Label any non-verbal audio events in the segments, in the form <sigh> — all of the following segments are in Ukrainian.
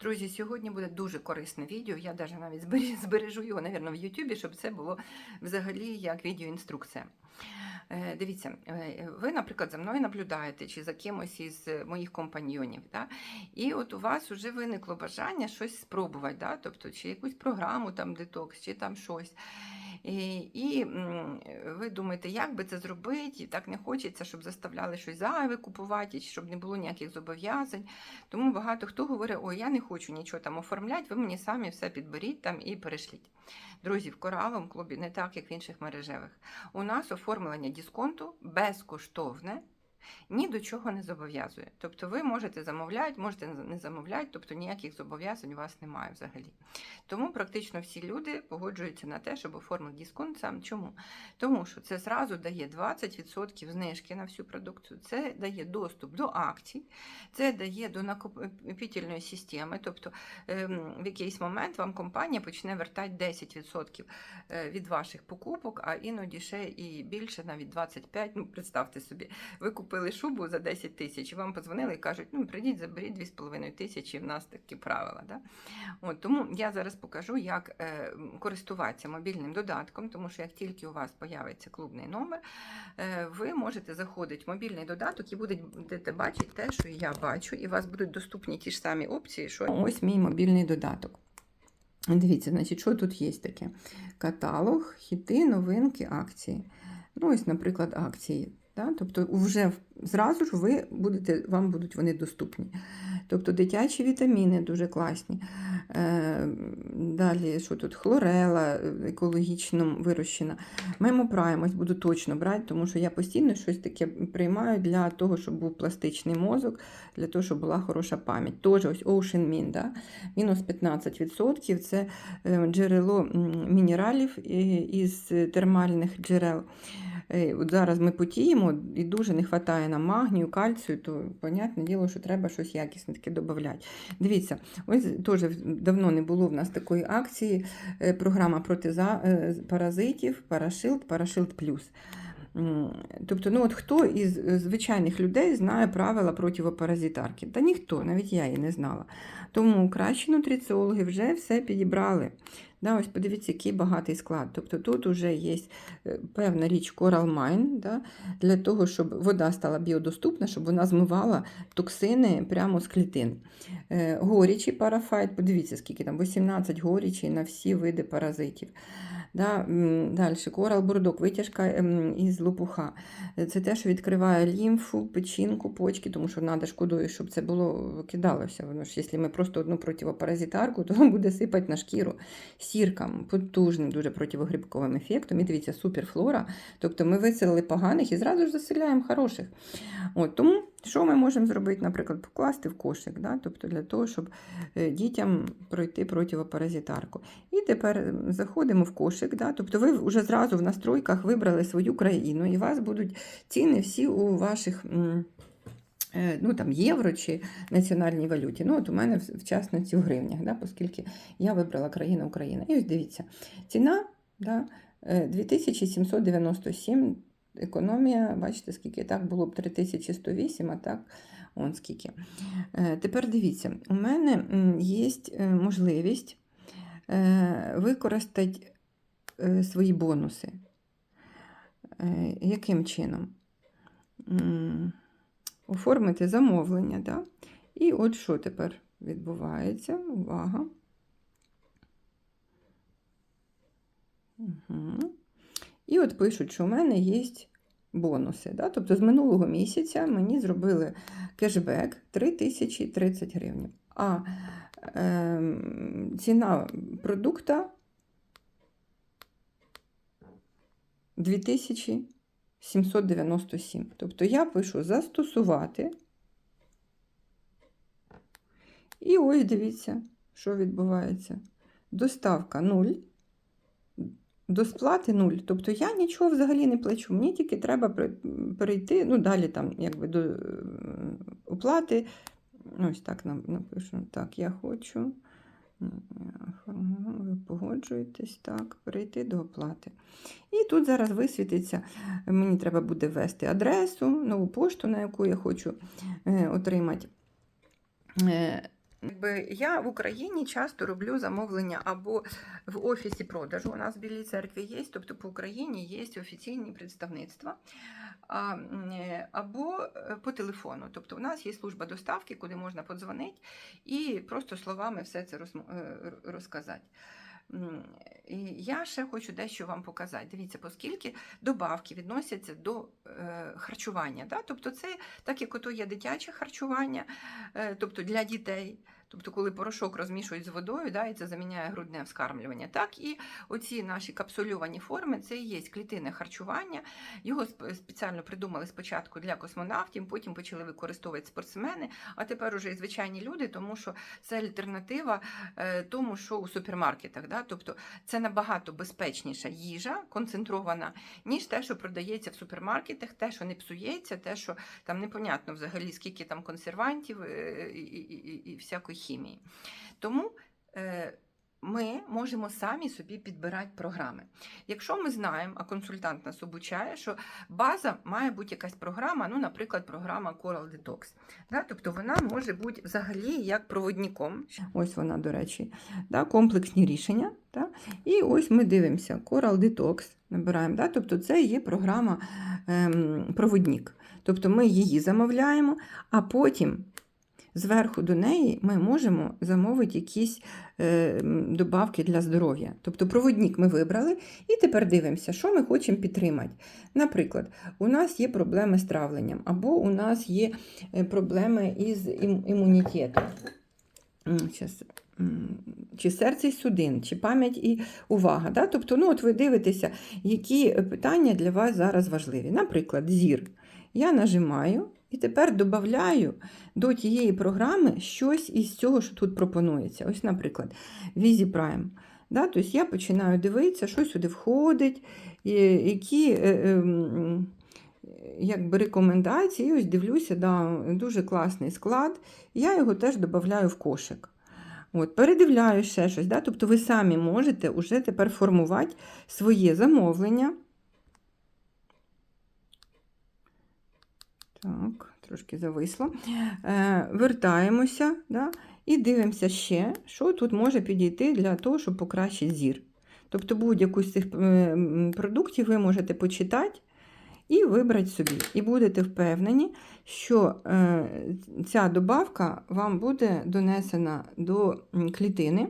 Друзі, сьогодні буде дуже корисне відео. Я навіть навіть <laughs> збережу, його, мабуть, в Ютубі, щоб це було взагалі як відеоінструкція. Е, Дивіться, е, ви, наприклад, за мною наблюдаєте чи за кимось із моїх компаньйонів. Да? І от у вас вже виникло бажання щось спробувати, да? тобто чи якусь програму там детокс, чи там щось. І, і ви думаєте, як би це зробити, і так не хочеться, щоб заставляли щось зайве купувати, щоб не було ніяких зобов'язань. Тому багато хто говорить, ой, я не хочу нічого там оформляти, ви мені самі все підберіть там і перешліть. Друзі, в кораловому клубі не так, як в інших мережевих. У нас оформлення дисконту безкоштовне. Ні до чого не зобов'язує. Тобто ви можете замовляти, можете не замовляти, тобто ніяких зобов'язань у вас немає взагалі. Тому практично всі люди погоджуються на те, щоб оформити дисконт сам. Чому? Тому що це зразу дає 20% знижки на всю продукцію, це дає доступ до акцій, це дає до накопительної системи. Тобто ем, в якийсь момент вам компанія почне вертати 10% е, від ваших покупок, а іноді ще і більше, навіть 25%. Ну, представте собі, ви купили шубу за 10 тисяч, і вам подзвонили і кажуть, ну прийдіть, заберіть 2,5 тисячі, в нас такі правила. Да? От, тому я зараз покажу, як е, користуватися мобільним додатком, тому що як тільки у вас з'явиться клубний номер, е, ви можете заходити в мобільний додаток і будете бачити те, що я бачу, і у вас будуть доступні ті ж самі опції, що ось мій мобільний додаток. Дивіться, значить, що тут є таке? Каталог, хіти, новинки, акції. Ну, ось, наприклад, акції. Да? Тобто, вже зразу ж ви будете, вам будуть вони доступні. Тобто дитячі вітаміни дуже класні. Е, Далі, що тут? Хлорела екологічно вирощена. Мемопрайм ось буду точно брати, тому що я постійно щось таке приймаю для того, щоб був пластичний мозок, для того, щоб була хороша пам'ять. Тож ось Ocean Min, да? мінус 15%. Це е, джерело мінералів е, із термальних джерел. Е, зараз ми потіємо і дуже не вистачає нам магнію, кальцію, то, понятне діло, що треба щось якісне таке додати. Дивіться, ось теж давно не було в нас такої акції. е, Програма проти е, паразитів, Парашилд, Парашилд Плюс. Тобто, ну от хто із е, звичайних людей знає правила противопаразитарки? Та ніхто, навіть я її не знала. Тому кращі нутриціологи вже все підібрали. Да, ось подивіться, який багатий склад. Тобто тут вже є е, певна річ Mine, да, для того, щоб вода стала біодоступна, щоб вона змивала токсини прямо з клітин. Е, Горічі парафайт, подивіться, скільки там, 18 горічей на всі види паразитів. Да, Далі корал бурдок, витяжка із лопуха. Е, Це те, що відкриває лімфу, печінку, почки, тому що треба шкодою, щоб це було кидалося. Воно ж, якщо ми просто одну противопаразитарку, <laughs> то буде сипати на шкіру сіркам, потужним дуже противогрибковим ефектом. І дивіться, суперфлора. Тобто ми виселили поганих і зразу ж заселяємо хороших. От, тому що ми можемо зробити, наприклад, покласти в кошик, да? тобто для того, щоб е, дітям пройти противопаразитарку. І тепер заходимо в кошик, да? тобто ви вже зразу в настройках вибрали свою країну, і у вас будуть ціни всі у ваших. е, Ну, там, євро чи національній валюті. Ну, от у мене в частності в гривнях, да, оскільки я вибрала країна Україна. І ось дивіться, ціна да, е, 2797, економія, бачите, скільки так було б 3108, а так он скільки. Е, Тепер дивіться, у мене є е, можливість е, використати свої бонуси. Яким чином? Оформити замовлення. Да? І от що тепер відбувається? Увага. Угу. І от пишуть, що у мене є бонуси. Да? Тобто з минулого місяця мені зробили кешбек 3030 гривень. А е, ціна продукта 2797. Тобто я пишу застосувати. І ось дивіться, що відбувається. Доставка 0. До сплати 0. Тобто я нічого взагалі не плачу. Мені тільки треба перейти, ну далі там якби до е, оплати. Ось так нам напишу. Так, я хочу. Ви погоджуєтесь, так, перейти до оплати. І тут зараз висвітиться, мені треба буде ввести адресу, нову пошту, на яку я хочу е, отримати. Якби Я в Україні часто роблю замовлення або в офісі продажу. У нас в Білій церкві є, тобто по Україні є офіційні представництва. Або е, по телефону. Тобто, у нас є служба доставки, куди можна подзвонити і просто словами все це е, розказати. І я ще хочу дещо вам показати. Дивіться, оскільки добавки відносяться до е, харчування. Да? Тобто, це так як ото є дитяче харчування, е, тобто для дітей. Тобто, коли порошок розмішують з водою, да, і це заміняє грудне вскармлювання, так і оці наші капсульовані форми це і є клітинне харчування. Його спеціально придумали спочатку для космонавтів, потім почали використовувати спортсмени, а тепер уже і звичайні люди, тому що це альтернатива е, тому, що у супермаркетах. Да? Тобто це набагато безпечніша їжа, концентрована, ніж те, що продається в супермаркетах, те, що не псується, те, що там непонятно взагалі, скільки там консервантів е, і, і, і, і всякої хімії. Тому е, ми можемо самі собі підбирати програми. Якщо ми знаємо, а консультант нас обучає, що база має бути якась програма, ну, наприклад, програма Coral Detox. Да? Тобто вона може бути взагалі як проводником. Ось вона, до речі, да? комплексні рішення. Да? І ось ми дивимося Coral Detox, набираємо. Да? Тобто це є програма ем, проводник. Тобто ми її замовляємо, а потім зверху до неї ми можемо замовити якісь е, добавки для здоров'я. Тобто проводник ми вибрали, і тепер дивимося, що ми хочемо підтримати. Наприклад, у нас є проблеми з травленням, або у нас є е, проблеми із імунітетом. М, Чи серце і судин, чи пам'ять і увага. Да? Тобто, ну, от ви дивитеся, які питання для вас зараз важливі. Наприклад, зір. Я нажимаю і тепер додаю до тієї програми щось із цього, що тут пропонується. Ось, наприклад, Visi Prime. Да? Тобто я починаю дивитися, що сюди входить, які е, е, м, якби рекомендації. І ось дивлюся, да, дуже класний склад. Я його теж додаю в кошик. От, передивляю ще щось. Да? Тобто ви самі можете вже тепер формувати своє замовлення. Так, трошки зависло. Е, вертаємося да? і дивимося ще, що тут може підійти для того, щоб покращити зір. Тобто будь-яку з цих е, продуктів ви можете почитати і вибрати собі. І будете впевнені, що е, ця добавка вам буде донесена до клітини.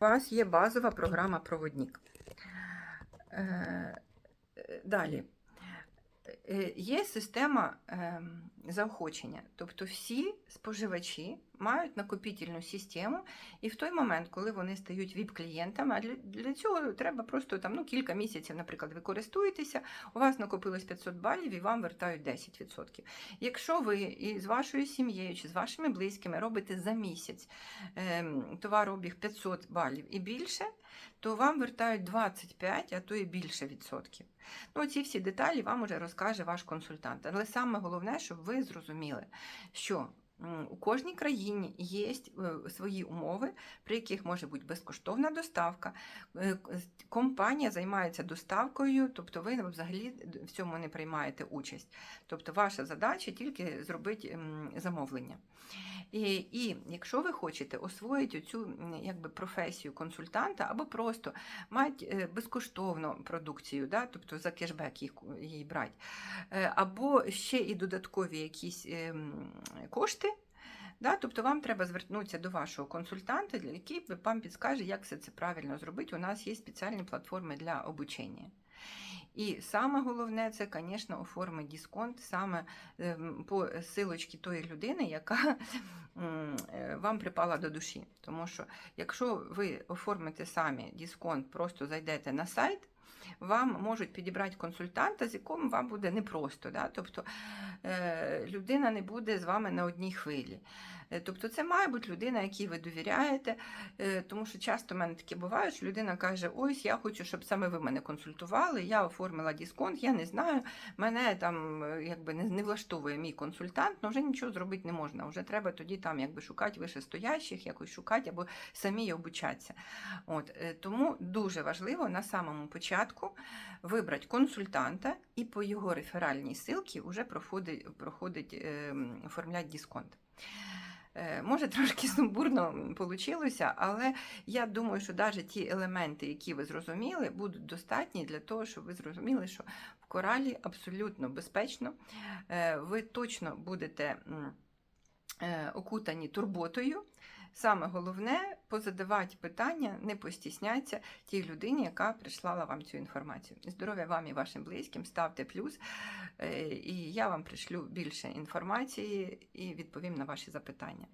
У вас є базова програма Проводник. Е, е, Далі. Е, Є система ем, заохочення, тобто всі споживачі мають накопітельну систему, і в той момент, коли вони стають ВІП-клієнтами, а для, для цього треба просто там, ну, кілька місяців, наприклад, ви користуєтеся, у вас накопилось 500 балів і вам вертають 10%. Якщо ви і з вашою сім'єю чи з вашими близькими робите за місяць ем, товарообіг 500 балів і більше, то вам вертають 25, а то і більше відсотків. Ну, ці всі деталі вам уже розкаже ваш консультант. Але саме головне, щоб ви зрозуміли, що у кожній країні є е, свої умови, при яких може бути безкоштовна доставка. Е, Компанія займається доставкою, тобто ви взагалі в цьому не приймаєте участь. Тобто ваша задача тільки зробити замовлення. І, і якщо ви хочете освоїти цю якби, професію консультанта або просто мати е, безкоштовну продукцію, да, тобто за кешбек їх, її брати, або ще і додаткові якісь ем, кошти. Да, тобто вам треба звернутися до вашого консультанта, який вам підскаже, як все це правильно зробити. У нас є спеціальні платформи для обучення. І саме головне, це, звісно, оформити дисконт саме ем, по силочці тої людини, яка е, вам припала до душі. Тому що якщо ви оформите самі дисконт, просто зайдете на сайт, вам можуть підібрати консультанта, з яким вам буде непросто. Да? Тобто е, людина не буде з вами на одній хвилі. Е, Тобто це має бути людина, якій ви довіряєте, е, тому що часто в мене таке буває, що людина каже: Ось я хочу, щоб саме ви мене консультували, я оформила дисконт, я не знаю, мене там якби не, влаштовує мій консультант, але вже нічого зробити не можна. Вже треба тоді там якби шукати вищестоящих, якось шукати або самі обучатися. От, тому дуже важливо на самому початку вибрати консультанта і по його реферальній ссылці вже проходить, проходить ем, оформляти дисконт. Е, Може, <laughs> трошки сумбурно вийшло, але я думаю, що навіть ті елементи, які ви зрозуміли, будуть достатні для того, щоб ви зрозуміли, що в коралі абсолютно безпечно. Е, Ви точно будете е, окутані турботою. Саме головне позадавати питання, не постісняться тій людині, яка прислала вам цю інформацію. Здоров'я вам і вашим близьким, ставте плюс, е, і я вам пришлю більше інформації і відповім на ваші запитання.